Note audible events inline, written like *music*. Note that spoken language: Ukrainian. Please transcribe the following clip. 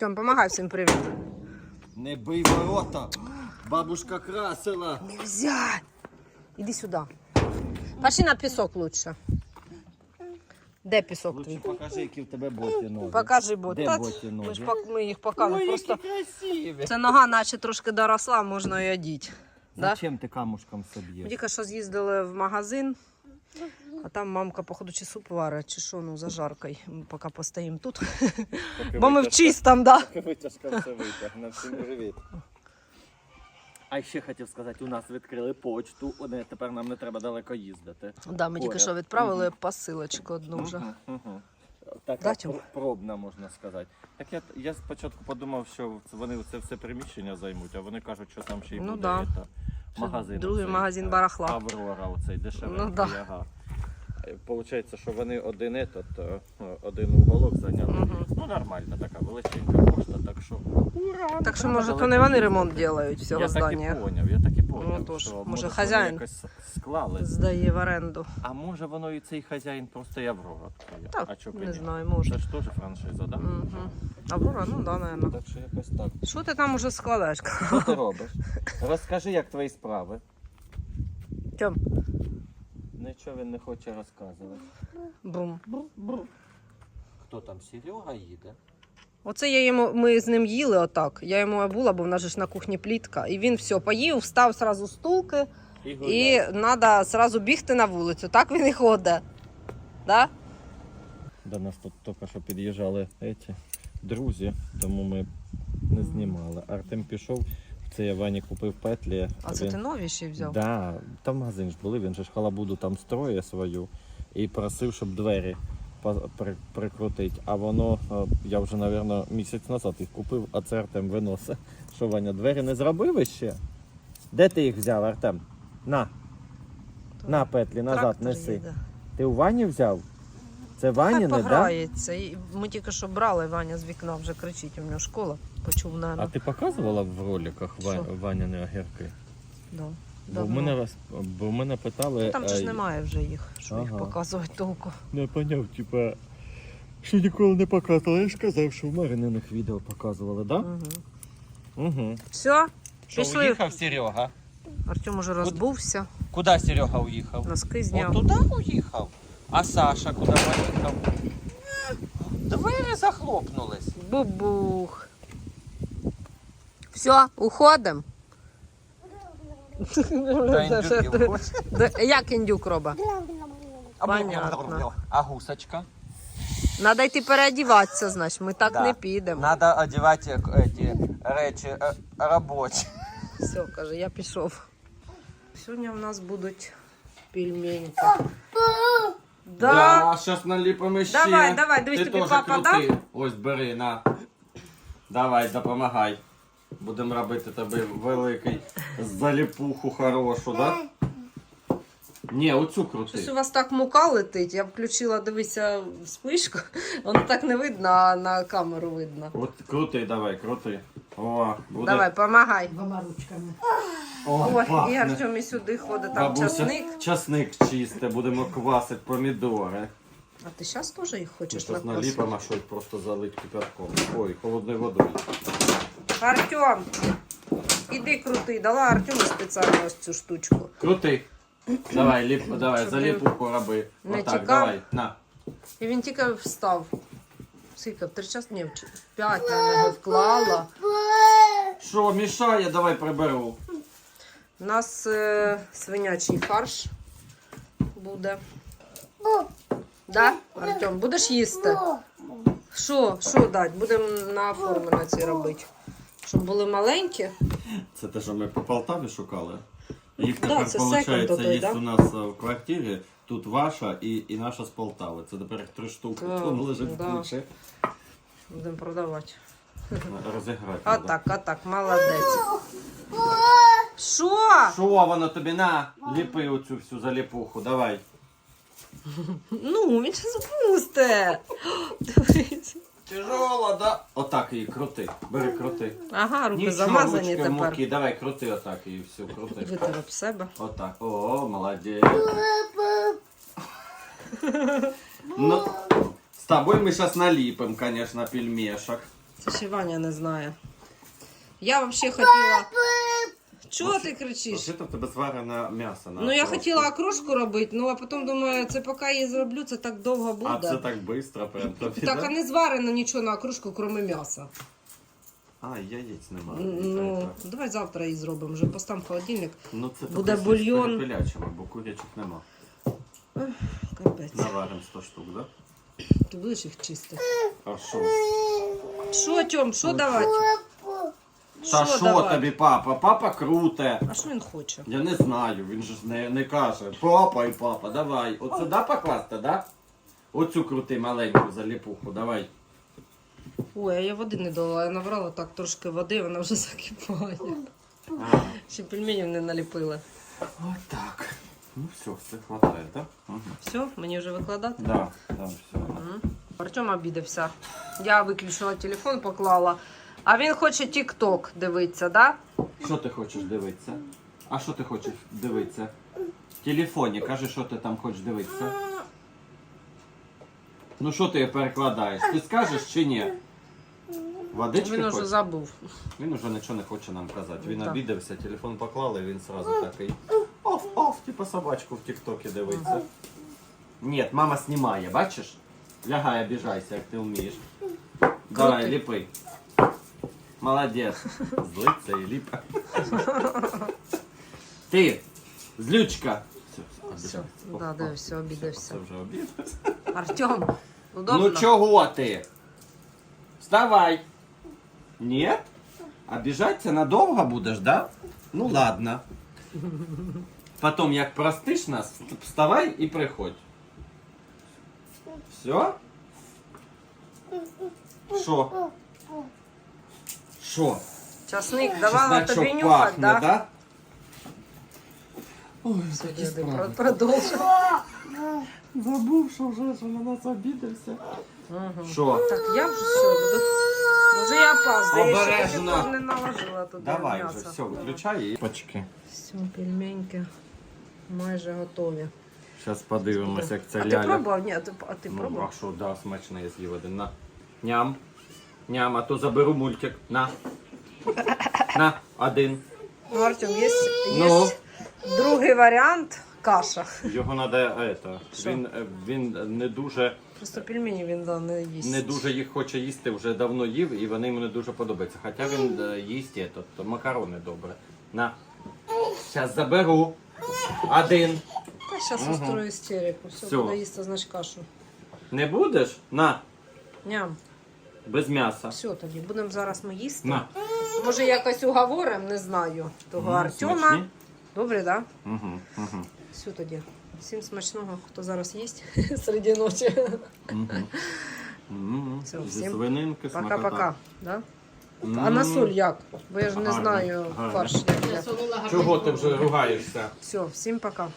Тьом, помагай всім привіт. Не бий ворота. Бабушка красила. Нельзя. Іди сюди. Пошли на пісок лучше. Де пісок Лучше твій? покажи, які в тебе боті ноги. Покажи бот. Де Та боті Ми ж ноги? пок- ми їх показуємо. Просто красиві. це нога наче трошки доросла, можна її одіти. Да? Зачем ти камушком соб'єш? Тільки що з'їздили в магазин, а там мамка, походу, чи суп варить, чи що, ну, за жаркою. Ми поки постоїмо тут. Бо ми в чистому, да. Витяжка все витягне. Всім привіт. А ще хотів сказати, у нас відкрили почту, О, тепер нам не треба далеко їздити. Да, ми тільки Поряд. що відправили посилочку одну вже. Мгм, мгм. Пр- пробна, можна сказати. Так я, я спочатку подумав, що це вони це все приміщення займуть, а вони кажуть, що там ще й Ну буде да. Що магазин. другий оцей, магазин е, барахла. Аврора, оцей дешевий. Ну да. Получається, що вони один этот, е, один уголок зайняли. Мгм. Ну нормально, така величенька пошта, так що. Ура! Так що, може, то не вони ремонт роблять всього я так здання. і поняв, я так і поняв. Ну, тож, що, може, вони хазяїн якось склали. Здає в оренду. А може воно і цей хазяїн просто і Аврора відкриє? Так, а чого не знаю, може. Це ж теж франшиза, так? Угу. Аврора, ну да, наверное. Так що якось так. Що ти там уже складаєш? Що ти робиш? Розкажи, як твої справи. Тьом, Нічого він не хоче розказувати. бум. Хто там, Серега їде? Оце я йому, ми з ним їли отак. Я йому була, бо в нас же ж на кухні плітка. І він все поїв, встав зразу з стулки, і треба зразу бігти на вулицю. Так він і ходить. Да? До нас тут тільки що під'їжджали еті друзі, тому ми не знімали. Артем пішов, це я Вані купив петлі. А це він... ти нові ще взяв? Да, там магазин ж були, він же ж халабуду там строє свою і просив, щоб двері прикрутити. А воно, е, я вже, мабуть, місяць назад їх купив, а це Артем виносить. *laughs* Що, Ваня, двері не зробив ще? Де ти їх взяв, Артем? На, на петлі, назад Трактор неси. їде. Ти у Вані взяв? Це Ваніни, так? Пограється. І Ми тільки що брали, Ваня з вікна вже кричить, у нього школа. Почув, А ти показувала в роликах Ва- Що? Ваніни огірки? Да. Бо Давно. мене, бо мене питали. Там же ж е, немає вже їх, щоб їх Ага. показувати толку. Не поняв, типа, що ніколи не показували. Я ж казав, що в Марининих відео показували, так? Угу. Да? Угу. Все, Що, Пішли. уїхав Серега? Артем уже розбувся, Куди Серега уїхав? носки От туди уїхав. А Саша куди поїхав? Двері захлопнулись. Бубух. Все, уходимо. Та індюків хочеш? Як індюк роба? А Понятно. А гусочка? Надо йти переодіватися, значить, ми так Да. не підемо. Надо одягати ці речі е, робочі. Все, каже, я пішов. Сьогодні в нас будуть пельменьки. Да. зараз наліпимо ще. Давай, давай, дивись, Ти тобі теж папа крутий. дав? Ось бери, на. Давай, допомагай. Будемо робити тобі великий заліпуху хорошу, да? Ні, оцю Щось крути. у вас так мука летить. Я включила, дивися, спишку. Воно так не видно, а на камеру видно. От крути, давай, крути. О, буде. Давай, помагай. Двома ручками. Ой, пахне. і Артем і сюди ходить, там Бабуся, часник. часник чисте, будемо квасити помідори. А ти зараз теж їх хочеш Зараз накосити? наліпимо, а щось просто залить кипятком. Ой, холодною водою. Артем, іди крути, дала Артему спеціально ось цю штучку. Крути. *clears throat* Давай, ліп, давай, Щоб заліпуху роби. не Отак, тікав. давай, на. І він тільки встав. Скільки, в три часи? Ні, в п'ять я його вклала. Що, мішає, давай приберу. У нас е, свинячий фарш буде. Да, Артем, будеш їсти? Що, що дати? Будемо на ці робити. Щоб були маленькі. Це те, що ми по Полтаві шукали. Їх Да, тепер, це виходить, секонд той, є да? у нас е, в квартирі. Тут ваша і, і наша з Полтави. Це тепер їх три штуки. Так, Воно лежить да. в. Будемо продавати. Розіграти. А так, а так, молодець. Що? Що воно тобі на? Ліпи оцю всю заліпуху, давай. Ну, він ще запусте. Дивись. Тяжола, да? Отак її крути. Бери, крути. Ага, руки замазані ручки тепер. муки. Давай, крути отак її всю, крути. Витер об себе. Отак. О, молодець. ну, з тобою ми зараз наліпимо, конечно, пельмешок. Це ще Ваня не знає. Я взагалі хотіла. Чого ти кричиш? Це в тебе зварене м'ясо. на Ну я окрошку. хотіла окрошку робити, ну а потім думаю, це поки я її зроблю, це так довго буде. А це так швидко прям тобі, Так, да? а не зварено нічого на окрошку, крім м'яса. А, яєць немає. Ну, давай завтра її зробимо, вже постам в холодильник. ну це буде з бульйон. перепелячими, бо курячих нема. Капець. Наваримо 100 штук, да? Ти будеш їх чистити. А що? Що, Тьом, що давати? Та що давати? тобі, папа? Папа круте. А що він хоче? Я не знаю, він же ж не, не каже. Папа і папа, давай. От сюди покласти, да? Оцю крути маленьку заліпуху, давай. Ой, а я води не дала, я набрала так трошки води, вона вже *laughs* закипає. А, Ще пельменів не наліпили. от так. Ну все, все хватає, так? Угу. Все, мені вже викладати? Да, да, все. Мгм. Артем обідався. Я виключила телефон, поклала. А він хоче тік-ток дивитися, да? Що ти хочеш дивитися? А що ти хочеш дивитися? В телефоні, кажи, що ти там хочеш дивитися. Ну що ти перекладаєш? Ти скажеш чи ні? Водички Він уже забув. Він уже нічого не хоче нам казати. Він Так. обідався, телефон поклали, він сразу такий. Оф, оф, типа собачку в Тіктокі дивиться. Ні, мама знімає, бачиш? Лягай, обіжайся, як ти вмієш. Давай, ліпи. Молодець. Злиться і ліпе. Ти, злючка. Все, все, Все, обіжайся. да, Оф, да, оф. все, обідався. Це вже обід. Артем, удобно? Ну чого ти? Вставай. Ні? Обіжатися надовго будеш, да? Ну ладно. Потом, як простиш нас, вставай і приходь. Все? Що? Що? Часник давала Чесночок тобі нюхати, пахне, да? да? Ой, Все, такі діди, справи. Забув, що вже ж на нас обідався. Мгм. Що? Так, я вже все буду. Вже я опаздую, я ще Обережно. не наложила туди Давай м'ясо. вже, все, виключай і. Почки. Все, пельменьки майже готові. Зараз подивимося, як це а ти ляля. пробував? Ні, а ти, а ти Ну, пробував? а що, да, смачно, я з'їв один. На. Ням Ням, а то заберу мультик. На. На, один. Ну, Артем, є, Ну? є другий варіант каша. Його треба, это, Що? він, е, він не дуже, Просто пельмені він да, не їсть. не дуже їх хоче їсти, вже давно їв, і вони йому не дуже подобаються. Хоча він е, їсть этот, то макарони добре. На. Зараз заберу. Один. Та зараз Мгм. устрою істерику. Все, Всё. буде їсти, значить кашу. Не будеш? На. Ням. Без м'яса. Все тоді, будемо зараз ми їсти. На. Може якось уговоримо, не знаю. Того М, Артема. смачні? Добре, так? Да? Угу, угу. Все тоді. Всім смачного, хто зараз їсть *laughs* серед ночі. Угу. Все, Зі всім свининки, смакота. Пока-пока. Да? А на соль як? Бо я ж не Гарно, знаю гарно. фарш. як. Чого ти вже ругаєшся? Все, всім пока.